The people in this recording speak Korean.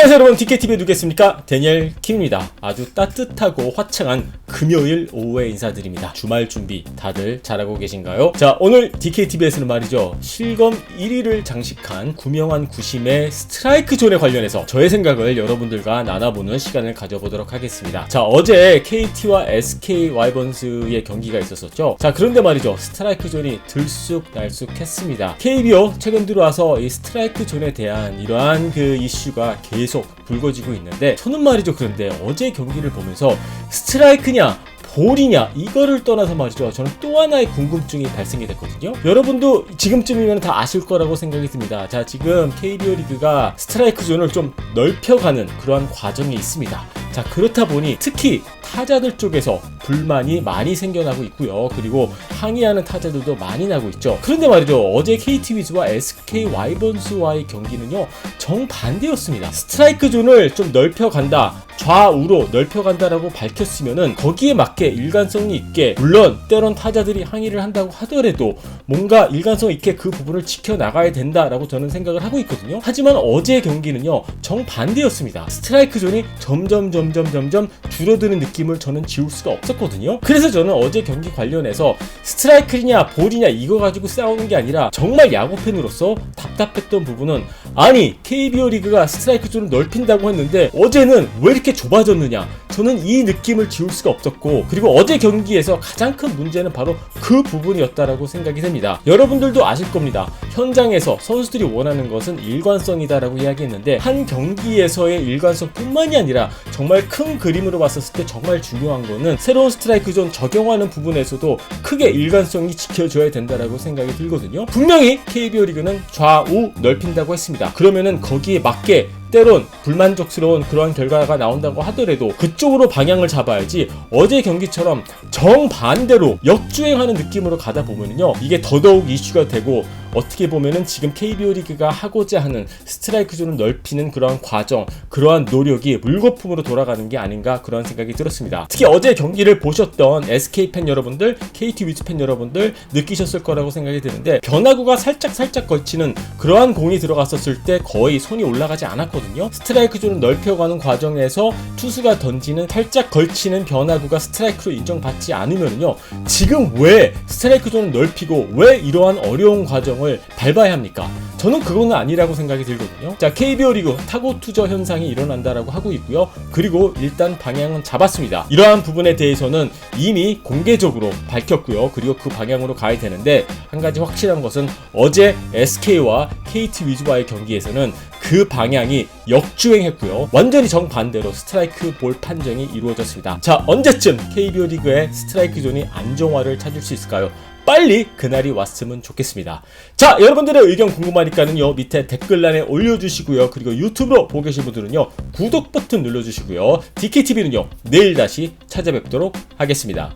안녕하세요 여러분 DKTV에 누겠습니까? 데니엘 킴입니다. 아주 따뜻하고 화창한 금요일 오후에 인사드립니다. 주말 준비 다들 잘하고 계신가요? 자 오늘 DKTV에서는 말이죠 실검 1위를 장식한 구명한 구심의 스트라이크 존에 관련해서 저의 생각을 여러분들과 나눠보는 시간을 가져보도록 하겠습니다. 자 어제 KT와 SK 와이번스의 경기가 있었었죠. 자 그런데 말이죠 스트라이크 존이 들쑥날쑥했습니다. KBO 최근 들어와서 이 스트라이크 존에 대한 이러한 그 이슈가 계속 불거지고 있는데 저는 말이죠. 그런데 어제 경기를 보면서 스트라이크냐 볼이냐 이거를 떠나서 말이죠. 저는 또 하나의 궁금증이 발생이 됐거든요. 여러분도 지금쯤이면 다 아실 거라고 생각이 듭니다. 자 지금 KBO 리그가 스트라이크 존을 좀 넓혀가는 그러한 과정이 있습니다. 자 그렇다 보니 특히 타자들 쪽에서 불만이 많이 생겨나고 있고요. 그리고 항의하는 타자들도 많이 나고 있죠. 그런데 말이죠. 어제 KT 위즈와 SK 와이번스와의 경기는요. 정반대였습니다. 스트라이크 존을 좀 넓혀간다. 좌우로 넓혀간다라고 밝혔으면은 거기에 맞게 일관성이 있게 물론 때론 타자들이 항의를 한다고 하더라도 뭔가 일관성 있게 그 부분을 지켜나가야 된다라고 저는 생각을 하고 있거든요. 하지만 어제 경기는요 정반대였습니다. 스트라이크 존이 점점 점점 점점 줄어드는 느낌 을 저는 지울 수가 없었거든요. 그래서 저는 어제 경기 관련해서 스트라이크냐 볼이냐 이거 가지고 싸우는 게 아니라 정말 야구 팬으로서 답답했던 부분은 아니 KBO 리그가 스트라이크 존을 넓힌다고 했는데 어제는 왜 이렇게 좁아졌느냐 저는 이 느낌을 지울 수가 없었고 그리고 어제 경기에서 가장 큰 문제는 바로 그 부분이었다라고 생각이 됩니다. 여러분들도 아실 겁니다. 현장에서 선수들이 원하는 것은 일관성이다라고 이야기했는데 한 경기에서의 일관성뿐만이 아니라 정말 큰 그림으로 봤었을 때 정말 중요한 거는 새로운 스트라이크 존 적용하는 부분에서도 크게 일관성이 지켜져야 된다라고 생각이 들거든요. 분명히 KBO 리그는 좌우 넓힌다고 했습니다. 그러면은 거기에 맞게 때론 불만족스러운 그러한 결과가 나온다고 하더라도 그쪽으로 방향을 잡아야지 어제 경기처럼 정반대로 역주행하는 느낌으로 가다 보면요 이게 더더욱 이슈가 되고 어떻게 보면은 지금 KBO 리그가 하고자 하는 스트라이크 존을 넓히는 그러한 과정, 그러한 노력이 물거품으로 돌아가는 게 아닌가 그런 생각이 들었습니다. 특히 어제 경기를 보셨던 SK 팬 여러분들, KT 위즈 팬 여러분들 느끼셨을 거라고 생각이 드는데 변화구가 살짝 살짝 걸치는 그러한 공이 들어갔었을 때 거의 손이 올라가지 않았 거든요. 스트라이크 존을 넓혀가는 과정에서 투수가 던지는 살짝 걸치는 변화구가 스트라이크로 인정받지 않으면요 지금 왜 스트라이크 존을 넓히고 왜 이러한 어려운 과정 을 밟아야 합니까? 저는 그거는 아니라고 생각이 들거든요. 자, KBO 리그 타고 투저 현상이 일어난다라고 하고 있고요. 그리고 일단 방향은 잡았습니다. 이러한 부분에 대해서는 이미 공개적으로 밝혔고요. 그리고 그 방향으로 가야 되는데 한 가지 확실한 것은 어제 SK와 KT 위즈와의 경기에서는 그 방향이 역주행했고요. 완전히 정반대로 스트라이크 볼 판정이 이루어졌습니다. 자, 언제쯤 KBO 리그의 스트라이크 존이 안정화를 찾을 수 있을까요? 빨리 그날이 왔으면 좋겠습니다. 자, 여러분들의 의견 궁금하니까는요, 밑에 댓글란에 올려주시고요. 그리고 유튜브로 보고 계신 분들은요, 구독 버튼 눌러주시고요. DKTV는요, 내일 다시 찾아뵙도록 하겠습니다.